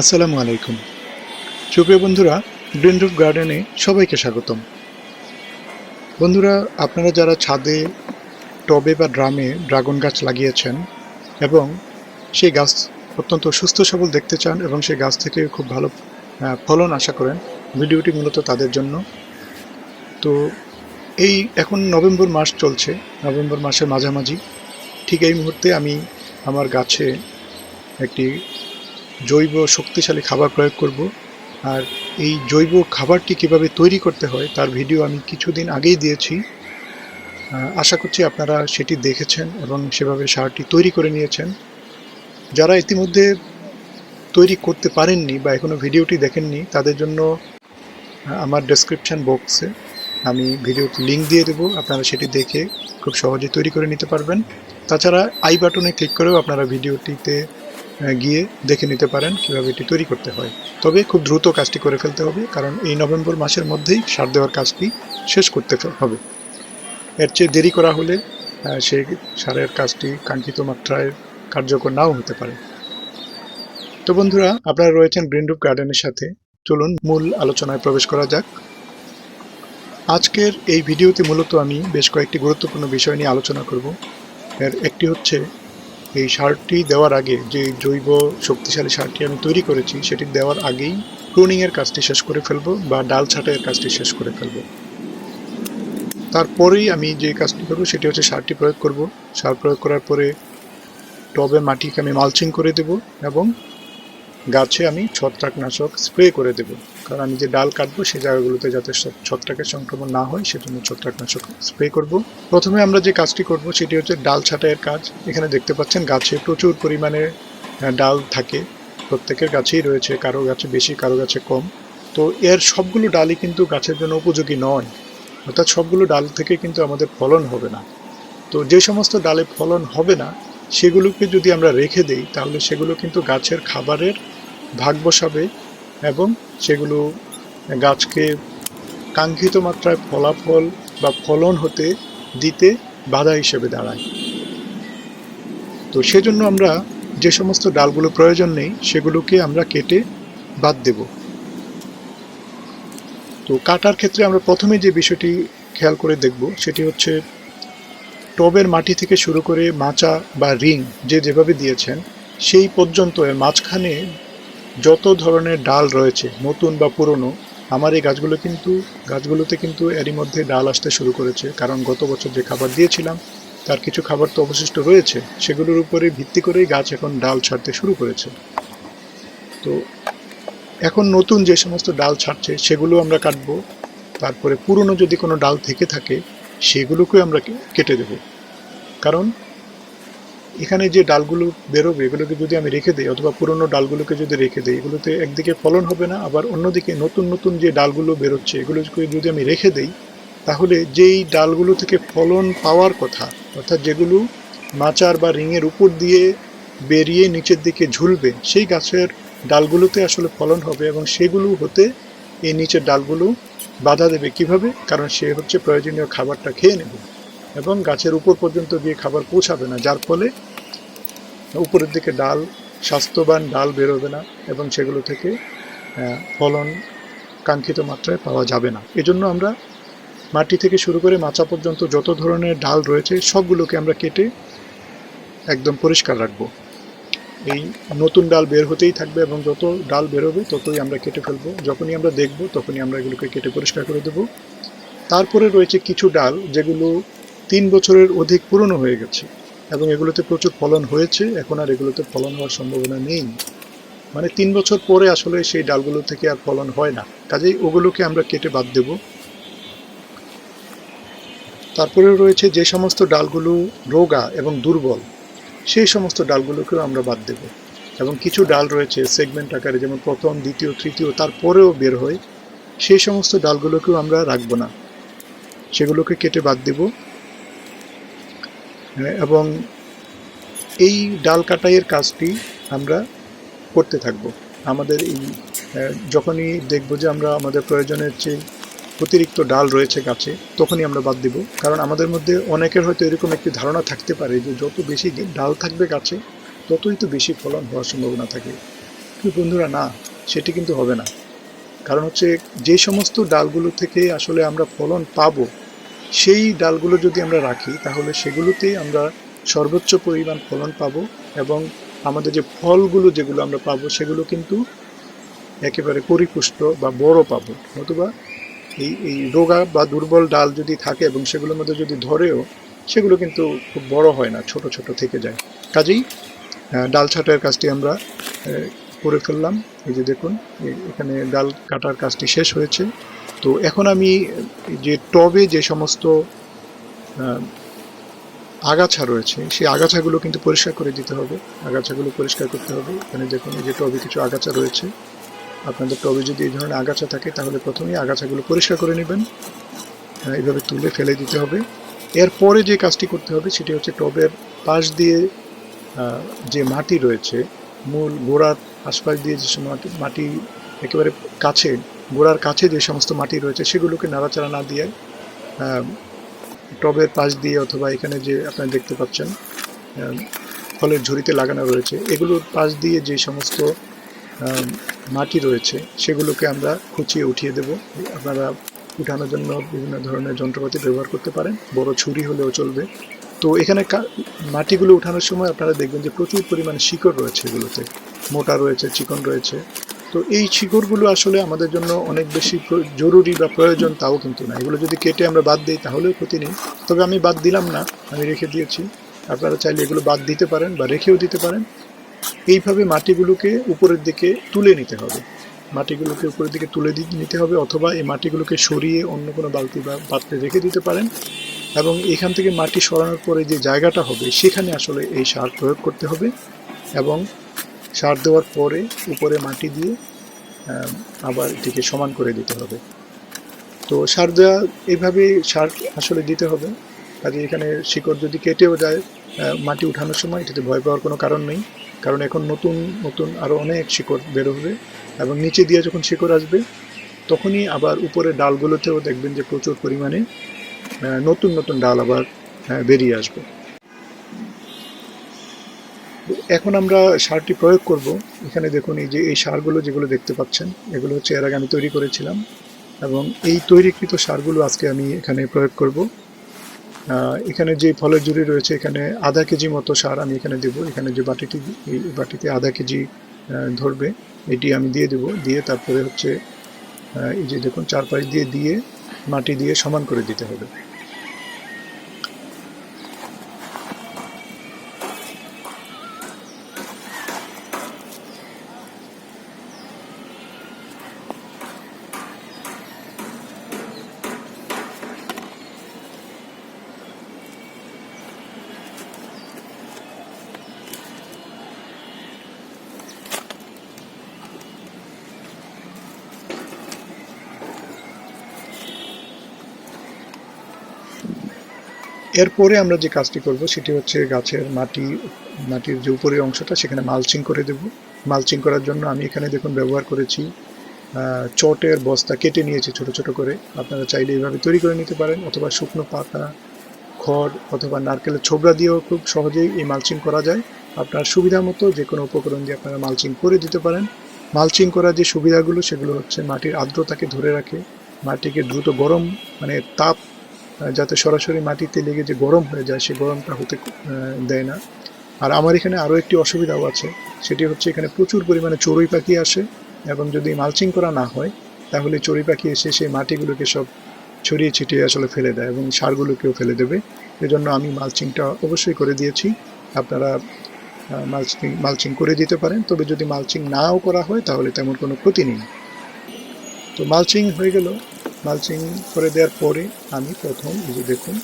আসসালামু আলাইকুম। সুপ্রিয় বন্ধুরা গ্রিন রুফ গার্ডেনে সবাইকে স্বাগতম। বন্ধুরা, আপনারা যারা ছাদে, টবে বা ড্রামে ড্রাগন গাছ লাগিয়েছেন এবং সেই গাছ অত্যন্ত সুস্থ সবল দেখতে চান এবং সেই গাছ থেকে খুব ভালো ফলন আশা করেন, ভিডিওটি মূলত তাদের জন্য। তো এই এখন নভেম্বর মাস চলছে, নভেম্বর মাসের মাঝামাঝি। ঠিক এই মুহূর্তে আমি আমার গাছে একটি জৈব শক্তিশালী খাবার প্রয়োগ করব। আর এই জৈব খাবারটি কীভাবে তৈরি করতে হয় তার ভিডিও আমি কিছুদিন আগেই দিয়েছি। আশা করছি আপনারা সেটি দেখেছেন এবং সেভাবে সারটি তৈরি করে নিয়েছেন। যারা ইতিমধ্যে তৈরি করতে পারেননি বা এখনও ভিডিওটি দেখেননি, তাদের জন্য আমার ডেসক্রিপশন বক্সে আমি ভিডিওর লিঙ্ক দিয়ে দেবো। আপনারা সেটি দেখে খুব সহজে তৈরি করে নিতে পারবেন। তাছাড়া আই বাটনে ক্লিক করেও আপনারা ভিডিওটিতে গিয়ে দেখে নিতে পারেন কীভাবে এটি তৈরি করতে হয়। তবে খুব দ্রুত কাজটি করে ফেলতে হবে, কারণ এই নভেম্বর মাসের মধ্যেই সার দেওয়ার কাজটি শেষ করতে হবে। এর চেয়ে দেরি করা হলে সেই সারের কাজটি কাঙ্ক্ষিত মাত্রায় কার্যকর নাও হতে পারে। তো বন্ধুরা, আপনারা রয়েছেন গ্রিন রুপ গার্ডেনের সাথে। চলুন মূল আলোচনায় প্রবেশ করা যাক। আজকের এই ভিডিওতে মূলত আমি বেশ কয়েকটি গুরুত্বপূর্ণ বিষয় নিয়ে আলোচনা করব। এর একটি হচ্ছে এই সারটি দেওয়ার আগে, যে জৈব শক্তিশালী সারটি আমি তৈরি করেছি, সেটি দেওয়ার আগেই প্রুনিংয়ের কাজটি শেষ করে ফেলব বা ডাল ছাঁটাইয়ের কাজটি শেষ করে ফেলব। তারপরেই আমি যে কাজটি করব, সেটি হচ্ছে সারটি প্রয়োগ করব। সার প্রয়োগ করার পরে টবে মাটিকে আমি মালচিং করে দেব এবং গাছে আমি ছত্রাকনাশক স্প্রে করে দেব। কারণ আমি যে ডাল কাটবো সেই জায়গাগুলোতে যাতে ছত্রাকের সংক্রমণ না হয়, সেজন্য ছত্রাকনাশক স্প্রে করব। প্রথমে আমরা যে কাজটি করব, সেটি হচ্ছে ডাল ছাঁটাইয়ের কাজ। এখানে দেখতে পাচ্ছেন, গাছে প্রচুর পরিমাণে ডাল থাকে। প্রত্যেকের গাছেই রয়েছে, কারও গাছে বেশি, কারও গাছে কম। তো এর সবগুলো ডালই কিন্তু গাছের জন্য উপযোগী নয়। অর্থাৎ সবগুলো ডাল থেকে কিন্তু আমাদের ফলন হবে না। তো যে সমস্ত ডালে ফলন হবে না, সেগুলোকে যদি আমরা রেখে দেই, তাহলে সেগুলো কিন্তু গাছের খাবারের ভাগ বসাবে এবং সেগুলো গাছকে কাঙ্ক্ষিত মাত্রায় ফলাফল বা ফলন হতে দিতে বাধা হিসেবে দাঁড়ায়। তো সেজন্য আমরা যে সমস্ত ডালগুলো প্রয়োজন নেই, সেগুলোকে আমরা কেটে বাদ দেব। তো কাটার ক্ষেত্রে আমরা প্রথমে যে বিষয়টি খেয়াল করে দেখব, সেটি হচ্ছে টবের মাটি থেকে শুরু করে মাচা বা রিং যে যেভাবে দিয়েছেন, সেই পর্যন্ত এর মাঝখানে যত ধরনের ডাল রয়েছে, নতুন বা পুরনো, আমার এই গাছগুলো কিন্তু, গাছগুলোতে কিন্তু এরই মধ্যে ডাল আসতে শুরু করেছে। কারণ গত বছর যে খাবার দিয়েছিলাম, তার কিছু খাবার তো অবশিষ্ট রয়েছে, সেগুলোর উপরে ভিত্তি করেই গাছ এখন ডাল ছাড়তে শুরু করেছে। তো, এখন নতুন যে সমস্ত ডাল ছাড়ছে, সেগুলো আমরা কাটব। তারপরে পুরনো যদি কোনো ডাল থেকে থাকে সেগুলোকে আমরা কেটে দেব। কারণ এখানে যে ডালগুলো বেরোবে, এগুলোকে যদি আমি রেখে দিই অথবা পুরনো ডালগুলোকে যদি রেখে দিই, এগুলোতে একদিকে ফলন হবে না, আবার অন্যদিকে নতুন নতুন যে ডালগুলো বেরোচ্ছে, এগুলোকে যদি আমি রেখে দিই, তাহলে যেই ডালগুলো থেকে ফলন পাওয়ার কথা, অর্থাৎ যেগুলো মাচার বা রিংয়ের উপর দিয়ে বেরিয়ে নিচের দিকে ঝুলবে, সেই গাছের ডালগুলোতে আসলে ফলন হবে এবং সেগুলো হতে এই নিচের ডালগুলো বাধা দেবে। কীভাবে? কারণ সে হচ্ছে প্রয়োজনীয় খাবারটা খেয়ে নেবে। এবং গাছের উপর পর্যন্ত গিয়ে খাবার পৌঁছাবে না, যার ফলে উপরের দিকে ডাল, স্বাস্থ্যবান ডাল বেরোবে না এবং সেগুলো থেকে ফলন কাঙ্ক্ষিত মাত্রায় পাওয়া যাবে না। এজন্য আমরা মাটি থেকে শুরু করে মাচা পর্যন্ত যত ধরনের ডাল রয়েছে, সবগুলোকে আমরা কেটে একদম পরিষ্কার রাখব। এই নতুন ডাল বের হতেই থাকবে এবং যত ডাল বেরোবে ততই আমরা কেটে ফেলব। যখনই আমরা দেখব তখনই আমরা এগুলোকে কেটে পরিষ্কার করে দেব। তারপরে রয়েছে কিছু ডাল যেগুলো তিন বছরের অধিক পুরনো হয়ে গেছে এবং এগুলোতে প্রচুর ফলন হয়েছে, এখন আর এগুলোতে ফলন হওয়ার সম্ভাবনা নেই। মানে তিন বছর পরে আসলে সেই ডালগুলো থেকে আর ফলন হয় না। কাজেই ওগুলোকে আমরা কেটে বাদ দেব। তারপরে রয়েছে যে সমস্ত ডালগুলো রোগা এবং দুর্বল, সেই সমস্ত ডালগুলোকেও আমরা বাদ দেব। এবং কিছু ডাল রয়েছে সেগমেন্ট আকারে, যেমন প্রথম, দ্বিতীয়, তৃতীয়, তারপরেও বের হয়। সেই সমস্ত ডালগুলোকেও আমরা রাখব না। সেগুলোকে কেটে বাদ দেব। এবং এই ডাল কাটাইয়ের কাজটি আমরা করতে থাকব। আমাদের এই যখনই দেখব যে আমরা আমাদের প্রয়োজনের চেয়ে অতিরিক্ত ডাল রয়েছে গাছে, তখনই আমরা বাদ দিব। কারণ আমাদের মধ্যে অনেকের হয়তো এরকম একটি ধারণা থাকতে পারে যে যত বেশি ডাল থাকবে গাছে, ততই তো বেশি ফলন হওয়ার সম্ভাবনা থাকে। কিন্তু বন্ধুরা, না, সেটি কিন্তু হবে না। কারণ হচ্ছে যে সমস্ত ডালগুলো থেকে আসলে আমরা ফলন পাবো সেই ডালগুলো যদি আমরা রাখি, তাহলে সেগুলোতেই আমরা সর্বোচ্চ পরিমাণ ফলন পাবো এবং আমাদের যে ফলগুলো যেগুলো আমরা পাবো, সেগুলো কিন্তু একেবারে পরিপুষ্ট বা বড় পাবো। নতুবা এই এই রোগা বা দুর্বল ডাল যদি থাকে এবং সেগুলোর মধ্যে যদি ধরেও, সেগুলো কিন্তু খুব বড় হয় না, ছোট ছোট থেকে যায়। কাজেই ডাল ছাঁটাইয়ের কাজটি আমরা করে ফেললাম। এই যে দেখুন এখানে ডাল কাটার কাজটি শেষ হয়েছে। তো এখন আমি যে টবে যে সমস্ত আগাছা রয়েছে, সেই আগাছাগুলো কিন্তু পরিষ্কার করে দিতে হবে। আগাছাগুলো পরিষ্কার করতে হবে। এখানে দেখুন, এই যে টবে কিছু আগাছা রয়েছে। আপনাদের টবে যদি এই ধরনের আগাছা থাকে, তাহলে প্রথমেই আগাছাগুলো পরিষ্কার করে নেবেন। এইভাবে তুলে ফেলে দিতে হবে। এরপরে যে কাজটি করতে হবে, সেটি হচ্ছে টবের পাশ দিয়ে যে মাটি রয়েছে, মূল গোড়ার আশপাশ দিয়ে যে মাটি মাটি একেবারে কাছে গোড়ার কাছে যে সমস্ত মাটি রয়েছে সেগুলোকে নাড়াচাড়া না দিয়ে টবের পাশ দিয়ে অথবা এখানে যে আপনারা দেখতে পাচ্ছেন ফলের ঝুড়িতে লাগানো রয়েছে, এগুলোর পাশ দিয়ে যে সমস্ত মাটি রয়েছে সেগুলোকে আমরা খুঁচিয়ে উঠিয়ে দেব। আপনারা উঠানোর জন্য বিভিন্ন ধরনের যন্ত্রপাতি ব্যবহার করতে পারেন, বড় ছুরি হলেও চলবে। তো এখানে মাটিগুলো উঠানোর সময় আপনারা দেখবেন যে প্রচুর পরিমাণে শিকড় রয়েছে এগুলোতে। মোটা রয়েছে, চিকন রয়েছে। তো এই শিকড়গুলো আসলে আমাদের জন্য অনেক বেশি জরুরি বা প্রয়োজন তাও কিন্তু না। এগুলো যদি কেটে আমরা বাদ দিই তাহলেও ক্ষতি নেই। তবে আমি বাদ দিলাম না, আমি রেখে দিয়েছি। আপনারা চাইলে এগুলো বাদ দিতে পারেন বা রেখেও দিতে পারেন। এইভাবে মাটিগুলোকে উপরের দিকে তুলে নিতে হবে। মাটিগুলোকে উপরের দিকে তুলে নিতে হবে অথবা এই মাটিগুলোকে সরিয়ে অন্য কোনো বালতি বা পাত্রে রেখে দিতে পারেন। এবং এখান থেকে মাটি সরানোর পরে যে জায়গাটা হবে, সেখানে আসলে এই সার প্রয়োগ করতে হবে। এবং সার দেওয়ার পরে উপরে মাটি দিয়ে আবার এটিকে সমান করে দিতে হবে। তো সার দেওয়া এইভাবে সার আসলে দিতে হবে। কাজে এখানে শিকড় যদি কেটেও যায় মাটি উঠানোর সময় এটাতে ভয় পাওয়ার কোনো কারণ নেই। কারণ এখন নতুন নতুন আরও অনেক শিকড় বের হবে এবং নিচে দিয়ে যখন শিকড় আসবে, তখনই আবার উপরে ডালগুলোতেও দেখবেন যে প্রচুর পরিমাণে নতুন নতুন ডাল আবার বেরিয়ে আসবে। এখন আমরা সারটি প্রয়োগ করব। এখানে দেখুন এই যে, এই সারগুলো যেগুলো দেখতে পাচ্ছেন, এগুলো হচ্ছে এর আগে আমি তৈরি করেছিলাম এবং এই তৈরিকৃত সারগুলো আজকে আমি এখানে প্রয়োগ করব। এখানে যে ফলের জুড়ি রয়েছে, এখানে আধা কেজি মতো সার আমি এখানে দেব। এখানে যে বাটিটি, এই বাটিতে আধা কেজি ধরবে, এটি আমি দিয়ে দেব। দিয়ে তারপরে হচ্ছে এই যে দেখুন, চারপাশ দিয়ে দিয়ে মাটি দিয়ে সমান করে দিতে হবে। এরপরে আমরা যে কাজটি করব, সেটি হচ্ছে গাছের মাটি, মাটির যে উপরের অংশটা, সেখানে মালচিং করে দেব। মালচিং করার জন্য আমি এখানে দেখুন ব্যবহার করেছি চটের বস্তা কেটে নিয়েছি ছোট ছোট করে। আপনারা চাইলে এইভাবে তৈরি করে নিতে পারেন, অথবা শুকনো পাতা, খড়, অথবা নারকেলের ছোবড়া দিয়েও খুব সহজেই এই মালচিং করা যায়। আপনার সুবিধা মতো যে কোনো উপকরণ দিয়ে আপনারা মালচিং করে দিতে পারেন। মালচিং করার যে সুবিধাগুলো, সেগুলো হচ্ছে মাটির আর্দ্রতাকে ধরে রাখে। মাটিকে দ্রুত গরম মানে তাপ যাতে সরাসরি মাটিতে লেগে যে গরম হয়ে যায় সেই গরমটা হতে দেয় না। আর আমার এখানে আরও একটি অসুবিধাও আছে, সেটি হচ্ছে এখানে প্রচুর পরিমাণে চড়ুই পাখি আসে এবং যদি মালচিং করা না হয়, তাহলে চড়ুই পাখি এসে সেই মাটিগুলোকে সব ছড়িয়ে ছিটিয়ে আসলে ফেলে দেয় এবং সারগুলোকেও ফেলে দেবে। এজন্য আমি মালচিংটা অবশ্যই করে দিয়েছি। আপনারা মালচিং মালচিং করে দিতে পারেন, তবে যদি মালচিং নাও করা হয়, তাহলে তেমন কোনো ক্ষতি নেই। তো মালচিং হয়ে গেল। মালচিং করে দেওয়ার পরে আমি প্রথম এই যে দেখুন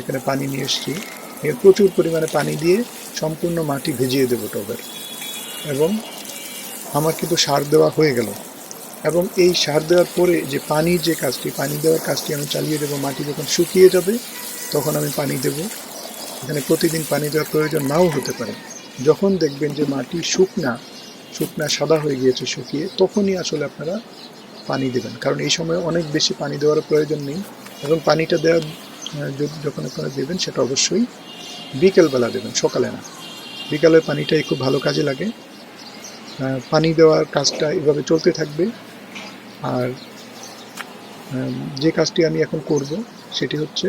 এখানে পানি নিয়ে এসেছি। এর প্রচুর পরিমাণে পানি দিয়ে সম্পূর্ণ মাটি ভিজিয়ে দেবো টবের। এবং আমার কিন্তু সার দেওয়া হয়ে গেল। এবং এই সার দেওয়ার পরে যে পানি যে কাজটি, পানি দেওয়ার কাজটি আমি চালিয়ে দেবো, মাটি যখন শুকিয়ে যাবে তখন আমি পানি দেব। এখানে প্রতিদিন পানি দেওয়ার প্রয়োজন নাও হতে পারে। যখন দেখবেন যে মাটি শুকনা শুকনা সাদা হয়ে গিয়েছে শুকিয়ে, তখনই আসলে আপনারা পানি দেবেন। কারণ এই সময় অনেক বেশি পানি দেওয়ার প্রয়োজন নেই এবং পানিটা দেওয়া যখন আপনারা দেবেন সেটা অবশ্যই বিকেলবেলা দেবেন, সকালে না। বিকালের পানিটাই খুব ভালো কাজে লাগে। পানি দেওয়ার কাজটা এভাবে চলতে থাকবে। আর যে কাজটি আমি এখন করব সেটি হচ্ছে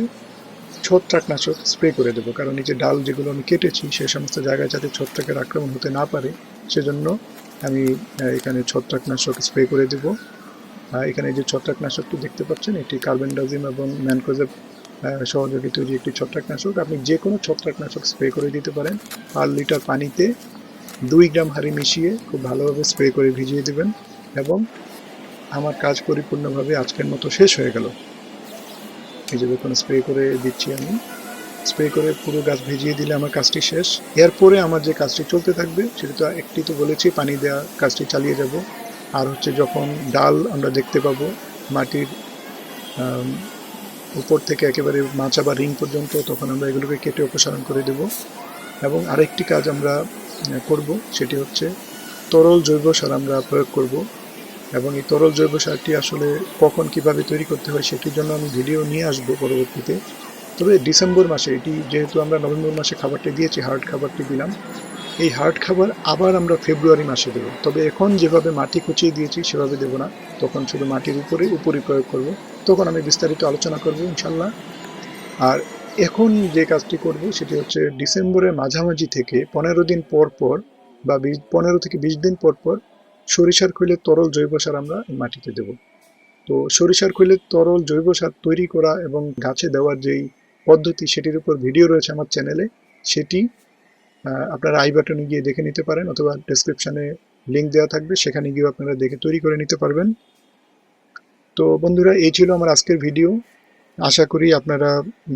ছত্রাকনাশক স্প্রে করে দেবো। কারণ এই যে ডাল যেগুলো আমি কেটেছি সে সমস্ত জায়গায় যাতে ছত্রাকের আক্রমণ হতে না পারে, সেজন্য আমি এখানে ছত্রাকনাশক স্প্রে করে দেবো। এখানে যে ছত্রাকনাশকটি দেখতে পাচ্ছেন, এটি কার্বেন্ডাজিম এবং ম্যানকোজেব সহযোগী তৈরি একটি ছত্রাকনাশক। আপনি যে কোনো ছত্রাকনাশক স্প্রে করে দিতে পারেন। পার লিটার পানিতে দুই গ্রাম হাঁড়ি মিশিয়ে খুব ভালোভাবে স্প্রে করে ভিজিয়ে দেবেন এবং আমার কাজ পরিপূর্ণভাবে আজকের মতো শেষ হয়ে গেল। এই যে দেখুন, স্প্রে করে দিচ্ছি আমি। স্প্রে করে পুরো গাছ ভিজিয়ে দিলে আমার কাজটি শেষ। এরপরে আমার যে কাজটি চলতে থাকবে, সেটা তো একটি তো বলেছি, পানি দেওয়া কাজটি চালিয়ে যাব। আর হচ্ছে যখন ডাল আমরা দেখতে পাবো মাটির উপর থেকে একেবারে মাচা বা রিং পর্যন্ত, তখন আমরা এগুলোকে কেটে অপসারণ করে দেব। এবং আরেকটি কাজ আমরা করব, সেটি হচ্ছে তরল জৈব সার আমরা প্রয়োগ করব। এবং এই তরল জৈব সারটি আসলে কখন কীভাবে তৈরি করতে হয় সেটির জন্য আমি ভিডিও নিয়ে আসব পরবর্তীতে। তবে ডিসেম্বর মাসে, এটি যেহেতু আমরা নভেম্বর মাসে খাবারটি দিয়েছি হার্ড খাবারটি দিলাম এই হার্ড খাবার আবার আমরা ফেব্রুয়ারি মাসে দেবো। তবে এখন যেভাবে মাটি কুচিয়ে দিয়েছি, সেভাবে দেবো না। তখন শুধু মাটির উপরে উপরই প্রয়োগ করব। তখন আমি বিস্তারিত আলোচনা করব ইনশাল্লাহ আর এখন যে কাজটি করব, সেটি হচ্ছে ডিসেম্বরের মাঝামাঝি থেকে পনেরো দিন পর পর বা পনেরো থেকে বিশ দিন পর পর সরিষার খৈলের তরল জৈব সার আমরা মাটিতে দেব। তো সরিষার খৈলের তরল জৈব সার তৈরি করা এবং গাছে দেওয়ার যেই পদ্ধতি, সেটির উপর ভিডিও রয়েছে আমার চ্যানেলে সেটি আপনারা আই বাটনে গিয়ে দেখে নিতে পারেন অথবা ডেসক্রিপশানে লিঙ্ক দেওয়া থাকবে, সেখানে গিয়েও আপনারা দেখে তৈরি করে নিতে পারবেন। তো বন্ধুরা, এই ছিল আমার আজকের ভিডিও আশা করি আপনারা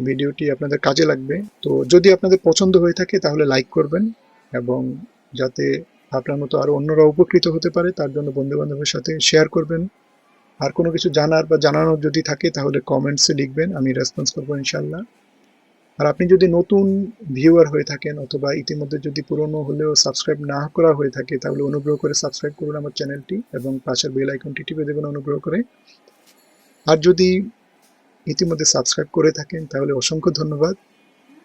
ভিডিওটি আপনাদের কাজে লাগবে। তো যদি আপনাদের পছন্দ হয়ে থাকে, তাহলে লাইক করবেন এবং যাতে আপনার মতো আরও অন্যরা উপকৃত হতে পারে, তার জন্য বন্ধু বান্ধবের সাথে শেয়ার করবেন। আর কোনো কিছু জানার বা জানানোর যদি থাকে, তাহলে কমেন্টসে লিখবেন, আমি রেসপন্স করব ইনশাল্লাহ আর আপনি যদি নতুন ভিউয়ার হয়ে থাকেন অথবা ইতিমধ্যে যদি পুরনো হলেও সাবস্ক্রাইব না করা হয়ে থাকে, তাহলে অনুগ্রহ করে সাবস্ক্রাইব করুন আমার চ্যানেলটি এবং পাশের বেল আইকনটি টিপে দেবেন অনুগ্রহ করে। আর যদি ইতিমধ্যে সাবস্ক্রাইব করে থাকেন, তাহলে অসংখ্য ধন্যবাদ।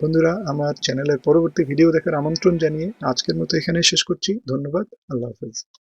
বন্ধুরা, আমার চ্যানেলের পরবর্তী ভিডিও দেখার আমন্ত্রণ জানিয়ে আজকের মতো এখানে শেষ করছি। ধন্যবাদ। আল্লাহ হাফেজ।